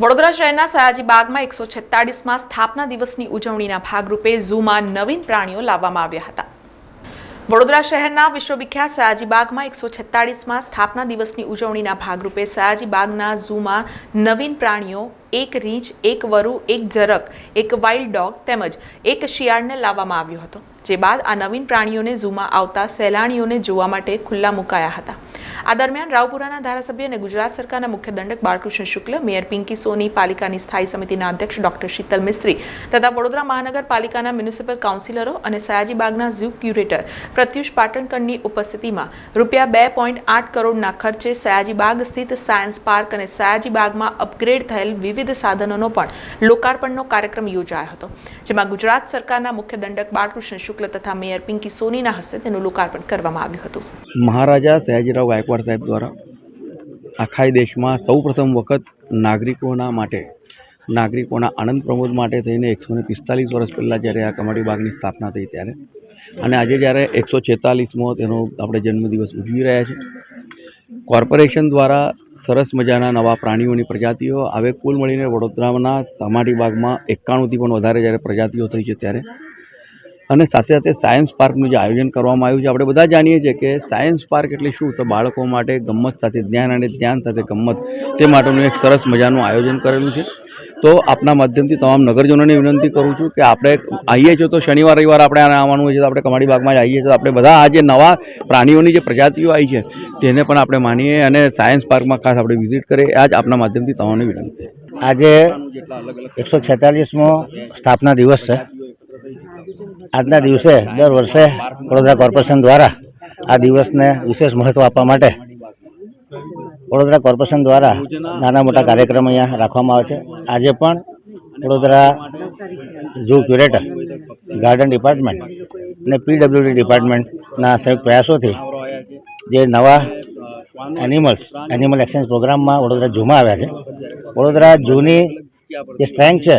વડોદરા શહેરના સયાજી બાગમાં એકસો છેતાળીસમાં સ્થાપના દિવસની ઉજવણીના ભાગરૂપે ઝૂમાં નવીન પ્રાણીઓ લાવવામાં આવ્યા હતા. વડોદરા શહેરના વિશ્વવિખ્યાત સયાજીબાગમાં એકસો છેતાળીસમાં સ્થાપના દિવસની ઉજવણીના ભાગરૂપે સયાજીબાગના ઝૂમાં નવીન પ્રાણીઓ, એક રીંછ, એક વરુ, એક જરક, એક વાઇલ્ડ ડોગ તેમજ એક શિયાળને લાવવામાં આવ્યો હતો. જે બાદ આ નવીન પ્રાણીઓને ઝૂમાં આવતા સહેલાણીઓને જોવા માટે ખુલ્લા મુકાયા હતા. આ દરમિયાન રાવપુરાના ધારાસભ્ય અને ગુજરાત સરકારના મુખ્ય દંડક બાળકૃષ્ણ શુક્લ, મેયર પિંકી સોની, પાલિકાની સ્થાયી સમિતિના અધ્યક્ષ ડોક્ટર શીતલ મિસ્ત્રી તથા વડોદરા મહાનગરપાલિકાના મ્યુનિસિપલ કાઉન્સિલરો અને સયાજીબાગના ઝૂ ક્યુરેટર પ્રત્યુષ પાટણકરની ઉપસ્થિતિમાં રૂપિયા બે પોઈન્ટ આઠ કરોડના ખર્ચે સયાજીબાગ સ્થિત સાયન્સ પાર્ક અને સયાજી બાગમાં અપગ્રેડ થયેલ વિવિધ સાધનોનો પણ લોકાર્પણનો કાર્યક્રમ યોજાયો હતો, જેમાં ગુજરાત સરકારના મુખ્ય દંડક બાળકૃષ્ણ શુક્લ તથા મેયર પિંકી સોનીના હસ્તે તેનું લોકાર્પણ કરવામાં આવ્યું હતું. મહારાજા સયાજીરાવ ગાયકવાડ સાહેબ દ્વારા આખા દેશમાં સૌ પ્રથમ વખત નાગરિકોના માટે, નાગરિકોના આનંદ પ્રમોદ માટે થઈને એકસો ને પિસ્તાલીસ વર્ષ પહેલાં જ્યારે આ કમાડી બાગની સ્થાપના થઈ ત્યારે. અને આજે જ્યારે એકસો છેતાલીસમો તેનો આપણે જન્મદિવસ ઉજવી રહ્યા છે. કોર્પોરેશન દ્વારા સરસ મજાના નવા પ્રાણીઓની પ્રજાતિઓ હવે કુલ મળીને વડોદરાના સમાટી બાગમાં એકાણુંથી પણ વધારે જ્યારે પ્રજાતિઓ થઈ છે ત્યારે. અને સાથે સાથે સાયન્સ પાર્કનું જે આયોજન કરવામાં આવ્યું છે, આપણે બધા જાણીએ છીએ કે સાયન્સ પાર્ક એટલે શું? તો બાળકો માટે ગમ્મત સાથે જ્ઞાન અને ધ્યાન સાથે ગમ્મત, તે માટેનું એક સરસ મજાનું આયોજન કરેલું છે. તો આપના માધ્યમથી તમામ નગરજનોને વિનંતી કરું છું કે આપણે આવીએ છીએ તો શનિવાર, રવિવાર આપણે આને આવવાનું હોય છે, તો આપણે કમાડી બાગમાં જ આવીએ છીએ. આપણે બધા આ જે નવા પ્રાણીઓની જે પ્રજાતિઓ આવી છે, તેને પણ આપણે માનીએ અને સાયન્સ પાર્કમાં ખાસ આપણે વિઝિટ કરીએ. આ જ આપના માધ્યમથી તમામને વિનંતી. આજે એકસો છેતાલીસમો સ્થાપના દિવસ છે. આજના દિવસે દર વર્ષે વડોદરા કોર્પોરેશન દ્વારા આ દિવસને વિશેષ મહત્ત્વ આપવા માટે વડોદરા કોર્પોરેશન દ્વારા નાના મોટા કાર્યક્રમ અહીંયા રાખવામાં આવે છે. આજે પણ Vadodara zoo curator garden department અને પીડબ્લ્યુડી ડિપાર્ટમેન્ટના સંયુક્ત પ્રયાસોથી જે નવા એનિમલ્સ, એનિમલ એક્સચેન્જ પ્રોગ્રામમાં વડોદરા ઝૂમાં આવ્યા છે. વડોદરા ઝૂની જે સ્ટ્રેન્થ છે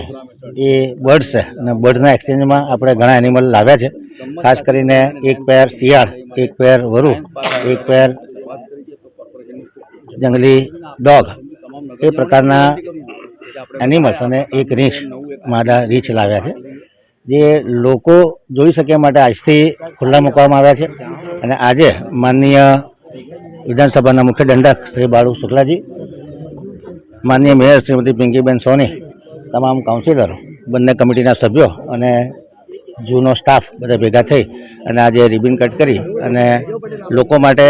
એ બર્ડ્સ છે. અને બર્ડના એક્સચેન્જમાં આપણે ઘણા એનિમલ લાવ્યા છે. ખાસ કરીને એક પેર શિયાળ, એક પેર વરુ, એક પેર જંગલી ડોગ એ પ્રકારના એનિમલ્સ અને એક રીંછ માદા રીંછ લાવ્યા છે. જે લોકો જોઈ શકે માટે આજથી ખુલ્લા મૂકવામાં આવ્યા છે. અને આજે માનનીય વિધાનસભાના મુખ્ય દંડક શ્રી બાળુ શુક્લાજી, માનનીય મેયર શ્રીમતી પિંકીબેન સોની તમામ કાઉન્સિલરો બંને કમિટીના સભ્યો અને જૂનો સ્ટાફ બધા ભેગા થઈ અને આજે રિબિન કટ કરી અને લોકો માટે,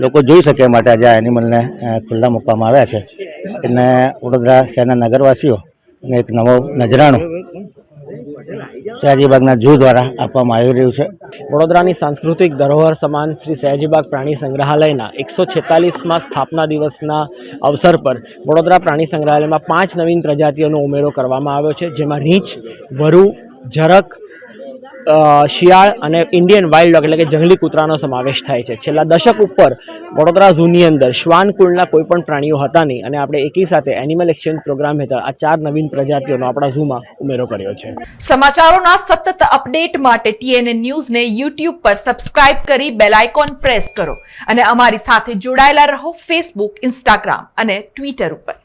લોકો જોઈ શકે માટે આજે આ એનિમલને ખુલ્લા મૂકવામાં આવ્યા છે. એટલે વડોદરા શહેરના નગરવાસીઓ અને એક નવો નજરાણું સયાજીબાગના જૂ દ્વારા આપવામાં આવી રહ્યું છે. વડોદરાની સાંસ્કૃતિક ધરોહર સમાન શ્રી સયાજીબાગ પ્રાણી સંગ્રહાલયના એકસો છેતાલીસમાં સ્થાપના દિવસના અવસર પર વડોદરા પ્રાણી સંગ્રહાલયમાં પાંચ નવીન પ્રજાતિઓનો ઉમેરો કરવામાં આવ્યો છે જેમાં રીંછ વરુ ઝરક અ, શિયાળ અને ઇન્ડિયન વાઇલ્ડ ડોગ એટલે કે જંગલી કૂતરાનો સમાવેશ થાય છે. છેલ્લા દશક ઉપર વડોદરા ઝૂની અંદર શ્વાન કુળના કોઈ પણ પ્રાણીઓ હતા નહીં અને આપણે એકી સાથે એનિમલ એક્સચેન્જ પ્રોગ્રામ હેઠળ આ ચાર નવીન પ્રજાતિઓનો આપણા ઝૂમાં ઉમેરો કર્યો છે. સમાચારોના સતત અપડેટ માટે ટીએનએ ન્યૂઝને યુટ્યુબ પર સબસ્ક્રાઇબ કરી બેલ આઇકોન પ્રેસ કરો અને અમારી સાથે જોડાયેલા રહો ફેસબુક ઇન્સ્ટાગ્રામ અને ટ્વિટર ઉપર.